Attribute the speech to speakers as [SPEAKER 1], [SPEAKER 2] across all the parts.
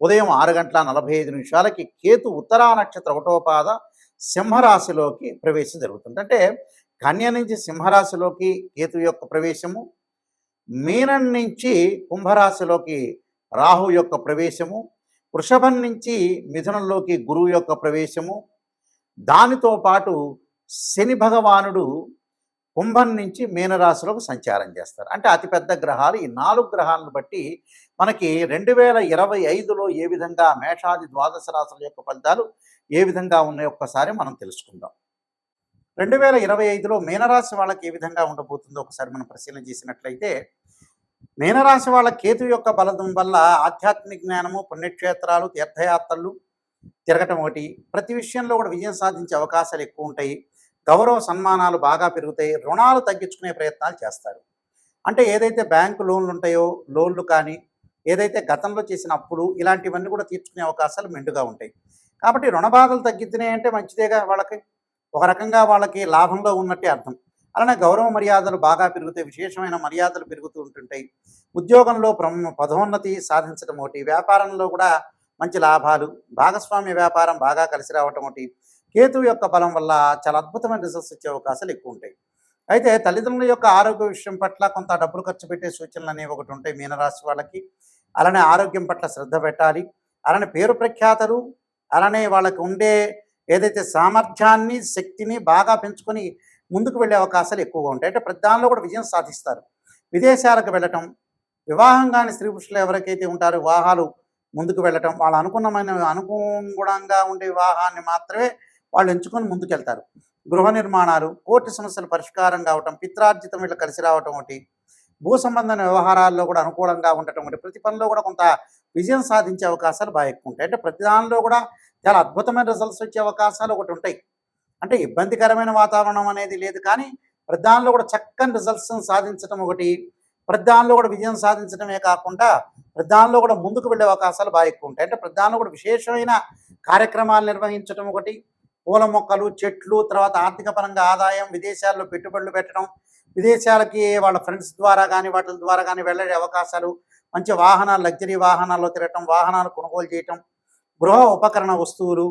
[SPEAKER 1] ఉదయం ఆరు గంటల నలభై ఐదు నిమిషాలకి కేతు ఉత్తరా నక్షత్ర ఒకటవ పాద సింహరాశిలోకి ప్రవేశం జరుగుతుంది. అంటే కన్య నుంచి సింహరాశిలోకి కేతు యొక్క ప్రవేశము మీనం నుంచి కుంభరాశిలోకి రాహు యొక్క ప్రవేశము వృషభం నుంచి మిథునంలోకి గురువు యొక్క ప్రవేశము దానితో పాటు శని భగవానుడు కుంభం నుంచి మీనరాశిలోకి సంచారం చేస్తారు. అంటే అతిపెద్ద గ్రహాలు ఈ నాలుగు గ్రహాలను బట్టి మనకి రెండు వేల ఇరవై ఐదులో ఏ విధంగా మేషాది ద్వాదశ రాశుల యొక్క ఫలితాలు ఏ విధంగా ఉన్నాయో ఒక్కసారి మనం తెలుసుకుందాం. రెండు వేల ఇరవై ఐదులో మీనరాశి వాళ్ళకి ఏ విధంగా ఉండబోతుందో ఒకసారి మనం పరిశీలన చేసినట్లయితే మీనరాశి వాళ్ళ కేతు యొక్క బలం వల్ల ఆధ్యాత్మిక జ్ఞానము పుణ్యక్షేత్రాలు తీర్థయాత్రలు తిరగటం ఒకటి. ప్రతి విషయంలో కూడా విజయం సాధించే అవకాశాలు ఎక్కువ ఉంటాయి. గౌరవ సన్మానాలు బాగా పెరుగుతాయి రుణాలు తగ్గించుకునే ప్రయత్నాలు చేస్తారు. అంటే ఏదైతే బ్యాంకు లోన్లు ఉంటాయో లోన్లు కానీ ఏదైతే గతంలో చేసిన అప్పులు ఇలాంటివన్నీ కూడా తీర్చుకునే అవకాశాలు మెండుగా ఉంటాయి. కాబట్టి రుణ బాధలు తగ్గుతున్నాయి అంటే మంచిదేగా వాళ్ళకి? ఒక రకంగా వాళ్ళకి లాభంలో ఉన్నట్టే అర్థం. అలానే గౌరవ మర్యాదలు బాగా పెరుగుతాయి విశేషమైన మర్యాదలు పెరుగుతూ ఉంటుంటాయి. ఉద్యోగంలో పదోన్నతి సాధించడం ఒకటి వ్యాపారంలో కూడా మంచి లాభాలు భాగస్వామ్య వ్యాపారం బాగా కలిసి రావటం ఒకటి కేతువు యొక్క బలం వల్ల చాలా అద్భుతమైన రిజల్ట్స్ వచ్చే అవకాశాలు ఎక్కువ ఉంటాయి. అయితే తల్లిదండ్రుల యొక్క ఆరోగ్య విషయం పట్ల కొంత డబ్బులు ఖర్చు పెట్టే సూచనలు అనేవి ఒకటి ఉంటాయి మీనరాశి వాళ్ళకి. అలానే ఆరోగ్యం పట్ల శ్రద్ధ పెట్టాలి. అలానే పేరు ప్రఖ్యాతలు అలానే వాళ్ళకి ఉండే ఏదైతే సామర్థ్యాన్ని శక్తిని బాగా పెంచుకొని ముందుకు వెళ్ళే అవకాశాలు ఎక్కువగా ఉంటాయి. అంటే ప్రతి దానిలో కూడా విజయం సాధిస్తారు. విదేశాలకు వెళ్ళటం వివాహం కాని స్త్రీ పురుషులు ఎవరికైతే ఉంటారో వివాహాలు ముందుకు వెళ్ళటం వాళ్ళు అనుకున్నమైన అనుగుణంగా ఉండే వివాహాన్ని మాత్రమే వాళ్ళు ఎంచుకొని ముందుకెళ్తారు. గృహ నిర్మాణాలు కోర్టు సమస్యల పరిష్కారం కావటం పిత్రార్జితం వీళ్ళు కలిసి రావటం ఒకటి భూ సంబంధమైన వ్యవహారాల్లో కూడా అనుకూలంగా ఉండటం ఒకటి ప్రతి పనిలో కూడా కొంత విజయం సాధించే అవకాశాలు బాగా ఎక్కువ ఉంటాయి. అంటే ప్రతి దానిలో కూడా చాలా అద్భుతమైన రిజల్ట్స్ వచ్చే అవకాశాలు ఒకటి ఉంటాయి. అంటే ఇబ్బందికరమైన వాతావరణం అనేది లేదు కానీ ప్రతి దానిలో కూడా చక్కని రిజల్ట్స్ సాధించడం ఒకటి ప్రతి దానిలో కూడా విజయం సాధించడమే కాకుండా ప్రతి దానిలో కూడా ముందుకు వెళ్ళే అవకాశాలు బాగా ఎక్కువ ఉంటాయి. అంటే ప్రతి దానిలో కూడా విశేషమైన కార్యక్రమాలు నిర్వహించడం ఒకటి పూల మొక్కలు చెట్లు తర్వాత ఆర్థిక పరంగా ఆదాయం విదేశాల్లో పెట్టుబడులు పెట్టడం విదేశాలకి వాళ్ళ ఫ్రెండ్స్ ద్వారా కానీ వాటి ద్వారా కానీ వెళ్ళే అవకాశాలు మంచి వాహనాలు లగ్జరీ వాహనాల్లో తిరగటం వాహనాలు కొనుగోలు చేయటం గృహ ఉపకరణ వస్తువులు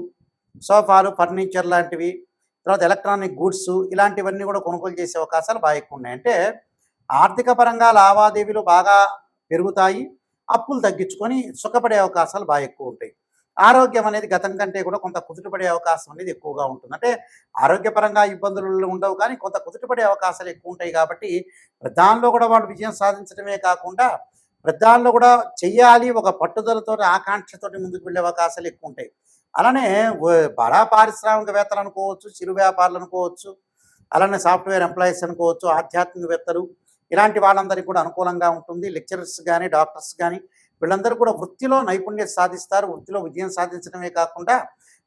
[SPEAKER 1] సోఫాలు ఫర్నిచర్ లాంటివి తర్వాత ఎలక్ట్రానిక్ గూడ్స్ ఇలాంటివన్నీ కూడా కొనుగోలు చేసే అవకాశాలు బాగా ఎక్కువ ఉన్నాయి. అంటే ఆర్థిక పరంగా లావాదేవీలు బాగా పెరుగుతాయి అప్పులు తగ్గించుకొని సుఖపడే అవకాశాలు బాగా ఎక్కువ ఉంటాయి. ఆరోగ్యం అనేది గతం కంటే కూడా కొంత కుదుటపడే అవకాశం అనేది ఎక్కువగా ఉంటుంది. అంటే ఆరోగ్యపరంగా ఇబ్బందులు ఉండవు కానీ కొంత కుదుటపడే అవకాశాలు ఎక్కువ ఉంటాయి కాబట్టి దానిలో కూడా వాళ్ళు విజయం సాధించడమే కాకుండా ప్రధానంలో కూడా చెయ్యాలి ఒక పట్టుదలతో ఆకాంక్షతో ముందుకు వెళ్ళే అవకాశాలు ఎక్కువ ఉంటాయి. అలానే బడా పారిశ్రామికవేత్తలు అనుకోవచ్చు చిరు వ్యాపారులు అనుకోవచ్చు అలానే సాఫ్ట్వేర్ ఎంప్లాయీస్ అనుకోవచ్చు ఆధ్యాత్మికవేత్తలు ఇలాంటి వాళ్ళందరికీ కూడా అనుకూలంగా ఉంటుంది. లెక్చరర్స్ కానీ డాక్టర్స్ కానీ వీళ్ళందరూ కూడా వృత్తిలో నైపుణ్యత సాధిస్తారు వృత్తిలో విజయం సాధించడమే కాకుండా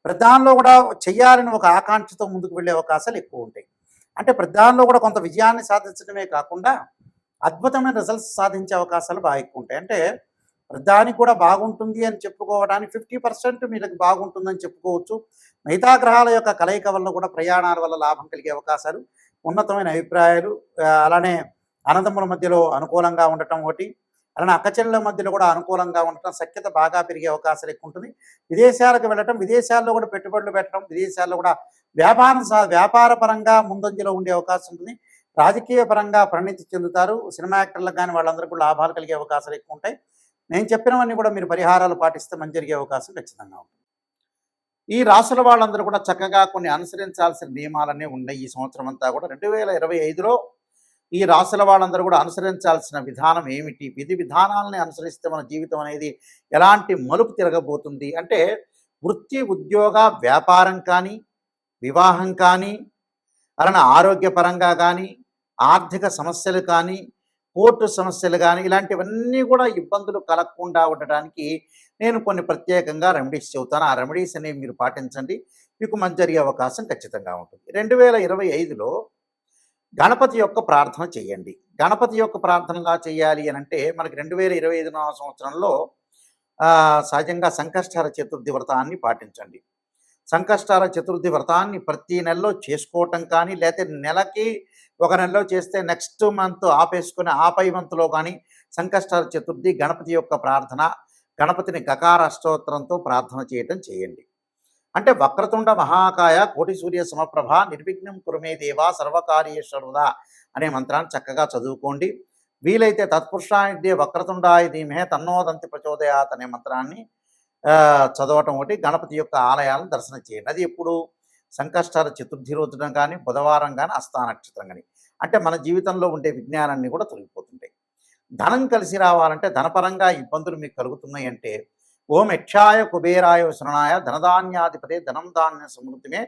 [SPEAKER 1] ప్రధానంలో కూడా చేయాలని ఒక ఆకాంక్షతో ముందుకు వెళ్ళే అవకాశాలు ఎక్కువ ఉంటాయి. అంటే ప్రధానంలో కూడా కొంత విజయాన్ని సాధించడమే కాకుండా అద్భుతమైన రిజల్ట్స్ సాధించే అవకాశాలు బాగా ఎక్కువ ఉంటాయి. అంటే ప్రధానికి కూడా బాగుంటుంది అని చెప్పుకోవడానికి ఫిఫ్టీ పర్సెంట్ మీకు బాగుంటుందని చెప్పుకోవచ్చు. మిగతా గ్రహాల యొక్క కలయిక వల్ల కూడా ప్రయాణాల వల్ల లాభం కలిగే అవకాశాలు ఉన్నతమైన అభిప్రాయాలు అలానే అనంతముల మధ్యలో అనుకూలంగా ఉండటం ఒకటి. అలానే అక్కచెల్లెల మధ్యలో కూడా అనుకూలంగా ఉండటం సఖ్యత బాగా పెరిగే అవకాశాలు ఎక్కువ ఉంటుంది. విదేశాలకు వెళ్ళటం విదేశాల్లో కూడా పెట్టుబడులు పెట్టడం విదేశాల్లో కూడా వ్యాపారం వ్యాపార పరంగా ముందంజలో ఉండే అవకాశం ఉంటుంది. రాజకీయ పరంగా పరిణితి చెందుతారు. సినిమా యాక్టర్లకు కానీ వాళ్ళందరికీ కూడా లాభాలు కలిగే అవకాశాలు ఎక్కువ ఉంటాయి. నేను చెప్పినవన్నీ కూడా మీరు పరిహారాలు పాటిస్తే మంచి జరిగే అవకాశం ఖచ్చితంగా ఉంటుంది. ఈ రాసుల వాళ్ళందరూ కూడా చక్కగా కొన్ని అనుసరించాల్సిన నియమాలన్నీ ఉన్నాయి ఈ సంవత్సరం అంతా కూడా. రెండు వేల ఇరవై ఐదులో ఈ రాసుల వాళ్ళందరూ కూడా అనుసరించాల్సిన విధానం ఏమిటి? విధి విధానాలని అనుసరిస్తే మన జీవితం అనేది ఎలాంటి మలుపు తిరగబోతుంది? అంటే వృత్తి ఉద్యోగ వ్యాపారం కానీ వివాహం కానీ అలానే ఆరోగ్యపరంగా కానీ ఆర్థిక సమస్యలు కానీ కోర్టు సమస్యలు కానీ ఇలాంటివన్నీ కూడా ఇబ్బందులు కలగకుండా ఉండటానికి నేను కొన్ని ప్రత్యేకంగా రెమెడీస్ చెబుతాను. ఆ రెమెడీస్ అనేవి మీరు పాటించండి. మీకు మంచి జరిగే అవకాశం ఖచ్చితంగా ఉంటుంది. రెండు వేల ఇరవై ఐదులో గణపతి యొక్క ప్రార్థన చేయండి. గణపతి యొక్క ప్రార్థనగా చేయాలి అని అంటే మనకి రెండు వేల ఇరవై ఐదు సంవత్సరంలో సహజంగా సంకష్టార చతుర్థి వ్రతాన్ని పాటించండి. సంకష్టార చతుర్థి వ్రతాన్ని ప్రతి నెలలో చేసుకోవటం కానీ లేకపోతే నెలకి ఒక నెలలో చేస్తే నెక్స్ట్ మంత్ ఆపేసుకుని ఆపై మంత్లో కానీ సంకష్టార చతుర్థి గణపతి యొక్క ప్రార్థన గణపతిని గకార అష్టోత్తరంతో ప్రార్థన చేయటం చేయండి. అంటే వక్రతుండ మహాకాయ కోటి సూర్య సమప్రభ నిర్విఘ్నం కురుమే దేవా సర్వకార్యేశ్వరుద అనే మంత్రాన్ని చక్కగా చదువుకోండి. వీలైతే తత్పురుషాయుధ్యే వక్రతుండాయ ధీమహే తన్నోదంతి ప్రచోదయాత్ అనే మంత్రాన్ని చదవటం ఒకటి గణపతి యొక్క ఆలయాలను దర్శనం చేయండి. అది ఎప్పుడు? సంకష్టాల చతుర్థి రోజున కానీ బుధవారం కానీ అస్థా నక్షత్రం కానీ అంటే మన జీవితంలో ఉండే విజ్ఞానాన్ని కూడా తొలగిపోతుంటాయి. ధనం కలిసి రావాలంటే ధనపరంగా ఇబ్బందులు మీకు కలుగుతున్నాయి అంటే ఓం యక్షాయ కుబేరాయ శరణాయ ధనధాన్యాధిపతే ధనం ధాన్య సమృద్ధిమే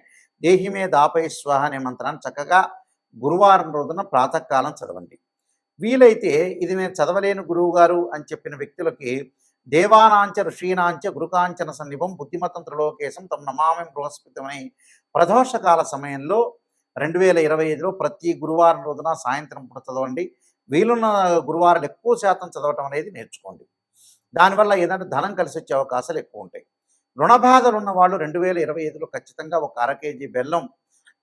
[SPEAKER 1] దేహిమే దాపై స్వాహ అనే మంత్రాన్ని చక్కగా గురువారం రోజున ప్రాతకాలం చదవండి. వీలైతే ఇది నేను చదవలేను గురువు గారు అని చెప్పిన వ్యక్తులకి దేవానాంచ ఋషీనాంచ గురుకాంచన సన్నిభం బుద్ధిమతం త్రిలోకేశం తమ నమామి బృహస్పతిమని ప్రదోషకాల సమయంలో రెండు వేల ఇరవై ఐదులో ప్రతి గురువారం రోజున సాయంత్రం పూట చదవండి. వీలున్న గురువారాలు ఎక్కువ శాతం చదవటం అనేది నేర్చుకోండి. దానివల్ల ఏదంటే ధనం కలిసి వచ్చే అవకాశాలు ఎక్కువ ఉంటాయి రుణ బాధలు ఉన్న వాళ్ళు రెండు వేల ఇరవై ఐదులో ఖచ్చితంగా ఒక అర కేజీ బెల్లం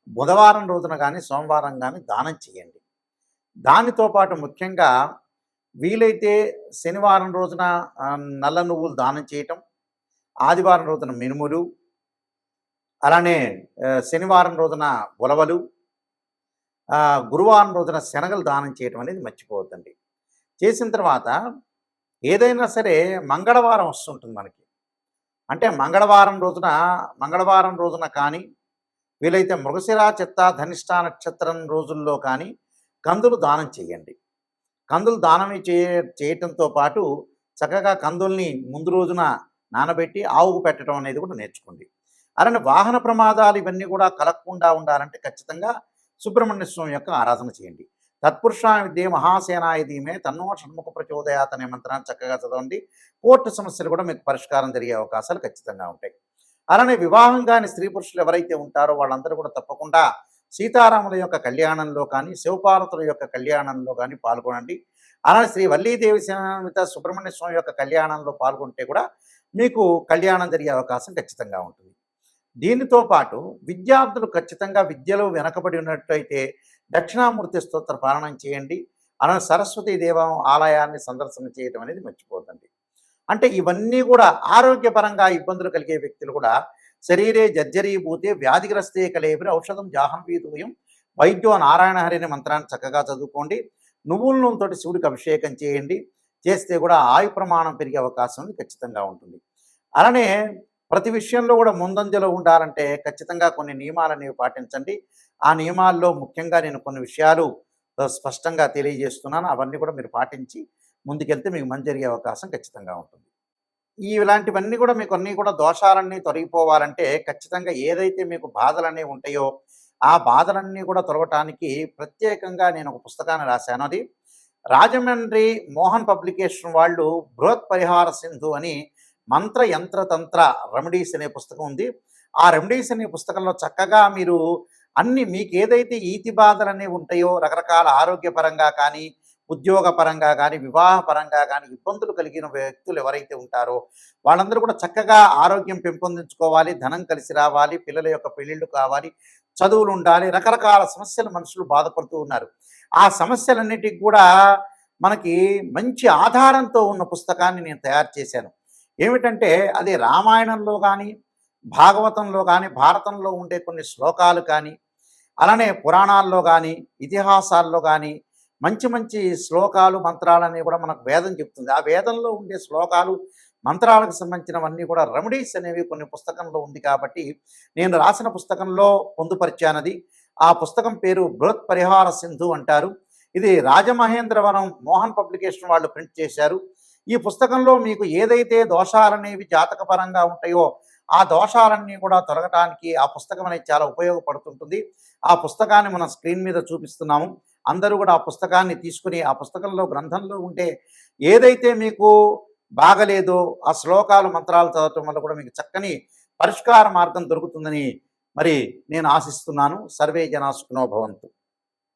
[SPEAKER 1] బుధవారం రోజున కానీ సోమవారం కానీ దానం చేయండి. దానితో పాటు ముఖ్యంగా వీలైతే శనివారం రోజున నల్ల నువ్వులు దానం చేయటం ఆదివారం రోజున మినుములు అలానే శనివారం రోజున ఉలవలు గురువారం రోజున శనగలు దానం చేయటం అనేది మర్చిపోవద్దండి. చేసిన తర్వాత ఏదైనా సరే మంగళవారం వస్తుంటుంది మనకి. అంటే మంగళవారం రోజున మంగళవారం రోజున కానీ వీలైతే మృగశిర చిత్త ధనిష్ట నక్షత్రం రోజుల్లో కానీ కందులు దానం చేయండి. కందులు దానం చేయ చేయటంతో పాటు చక్కగా కందుల్ని ముందు రోజున నానబెట్టి ఆవుకు పెట్టడం అనేది కూడా నేర్చుకోండి. అలానే వాహన ప్రమాదాలు ఇవన్నీ కూడా కలగకుండా ఉండాలంటే ఖచ్చితంగా సుబ్రహ్మణ్య స్వామి యొక్క ఆరాధన చేయండి. తత్పురుషా విద్య మహాసేనాయ ధీమే. తన్నో షణ్ముఖ ప్రచోదయాత్ అనే మంత్రాన్ని చక్కగా చదవండి. కోర్టు సమస్యలు కూడా మీకు పరిష్కారం జరిగే అవకాశాలు ఖచ్చితంగా ఉంటాయి. అలానే వివాహం కాని స్త్రీ పురుషులు ఎవరైతే ఉంటారో వాళ్ళందరూ కూడా తప్పకుండా సీతారాముల యొక్క కళ్యాణంలో కానీ శివపార్వతుల యొక్క కళ్యాణంలో కానీ పాల్గొనండి. అలానే శ్రీ వల్లీదేవి సమేత సుబ్రహ్మణ్య స్వామి యొక్క కళ్యాణంలో పాల్గొంటే కూడా మీకు కళ్యాణం జరిగే అవకాశం ఖచ్చితంగా ఉంటుంది. దీనితో పాటు విద్యార్థులు ఖచ్చితంగా విద్యలో వెనకబడి ఉన్నట్లయితే దక్షిణామూర్తి స్తోత్ర పాలనం చేయండి. అన సరస్వతీ దేవం ఆలయాన్ని సందర్శన చేయడం అనేది మర్చిపోతుంది అంటే ఇవన్నీ కూడా ఆరోగ్యపరంగా ఇబ్బందులు కలిగే వ్యక్తులు కూడా శరీరే జర్జరీభూతే వ్యాధిగ్రస్తే కలేబిరి ఔషధం జాహంవీతూయం వైద్యో నారాయణ హరి అనే మంత్రాన్ని చక్కగా చదువుకోండి. నువ్వుల నూనెతోటి శివుడికి అభిషేకం చేయండి. చేస్తే కూడా ఆయు ప్రమాణం పెరిగే అవకాశం ఖచ్చితంగా ఉంటుంది. అలానే ప్రతి విషయంలో కూడా ముందంజలో ఉండాలంటే ఖచ్చితంగా కొన్ని నియమాలు అనేవి పాటించండి. ఆ నియమాల్లో ముఖ్యంగా నేను కొన్ని విషయాలు స్పష్టంగా తెలియజేస్తున్నాను. అవన్నీ కూడా మీరు పాటించి ముందుకెళ్తే మీకు మంచి జరిగే అవకాశం ఖచ్చితంగా ఉంటుంది. ఈ ఇలాంటివన్నీ కూడా మీకు అన్నీ కూడా దోషాలన్నీ తొలగిపోవాలంటే ఖచ్చితంగా ఏదైతే మీకు బాధలన్నీ ఉంటాయో ఆ బాధలన్నీ కూడా తొలగటానికి ప్రత్యేకంగా నేను ఒక పుస్తకాన్ని రాశాను. అది రాజమండ్రి మోహన్ పబ్లికేషన్ వాళ్ళు బృహత్ పరిహార సింధు అని మంత్ర యంత్ర తంత్ర రెమెడీస్ అనే పుస్తకం ఉంది. ఆ రెమెడీస్ అనే పుస్తకంలో చక్కగా మీరు అన్ని మీకు ఏదైతే ఈతి బాధలు అనేవి ఉంటాయో రకరకాల ఆరోగ్యపరంగా కానీ ఉద్యోగపరంగా కానీ వివాహపరంగా కానీ ఇబ్బందులు కలిగిన వ్యక్తులు ఎవరైతే ఉంటారో వాళ్ళందరూ కూడా చక్కగా ఆరోగ్యం పెంపొందించుకోవాలి ధనం కలిసి రావాలి పిల్లల యొక్క పెళ్ళిళ్ళు కావాలి చదువులు ఉండాలి రకరకాల సమస్యలు మనుషులు బాధపడుతూ ఉన్నారు. ఆ సమస్యలన్నిటికి కూడా మనకి మంచి ఆధారంతో ఉన్న పుస్తకాన్ని నేను తయారు చేశాను. ఏమిటంటే అది రామాయణంలో కానీ భాగవతంలో కానీ భారతంలో ఉండే కొన్ని శ్లోకాలు కానీ అలానే పురాణాల్లో కానీ ఇతిహాసాల్లో కానీ మంచి మంచి శ్లోకాలు మంత్రాలన్నీ కూడా మనకు వేదం చెప్తుంది. ఆ వేదంలో ఉండే శ్లోకాలు మంత్రాలకు సంబంధించినవన్నీ కూడా రెమెడీస్ అనేవి కొన్ని పుస్తకంలో ఉంది కాబట్టి నేను రాసిన పుస్తకంలో పొందుపరిచానది ఆ పుస్తకం పేరు బృహత్ పరిహార సింధు అంటారు. ఇది రాజమహేంద్రవరం మోహన్ పబ్లికేషన్ వాళ్ళు ప్రింట్ చేశారు. ఈ పుస్తకంలో మీకు ఏదైతే దోషాలనేవి జాతకపరంగా ఉంటాయో ఆ దోషాలన్నీ కూడా తొలగటానికి ఆ పుస్తకం అనేది చాలా ఉపయోగపడుతుంటుంది. ఆ పుస్తకాన్ని మనం స్క్రీన్ మీద చూపిస్తున్నాము. అందరూ కూడా ఆ పుస్తకాన్ని తీసుకుని ఆ పుస్తకంలో గ్రంథంలో ఉంటే ఏదైతే మీకు బాగలేదో ఆ శ్లోకాలు మంత్రాలు చదవటం వల్ల కూడా మీకు చక్కని పరిష్కార మార్గం దొరుకుతుందని మరి నేను ఆశిస్తున్నాను. సర్వే జనాసుకునో భవంతు.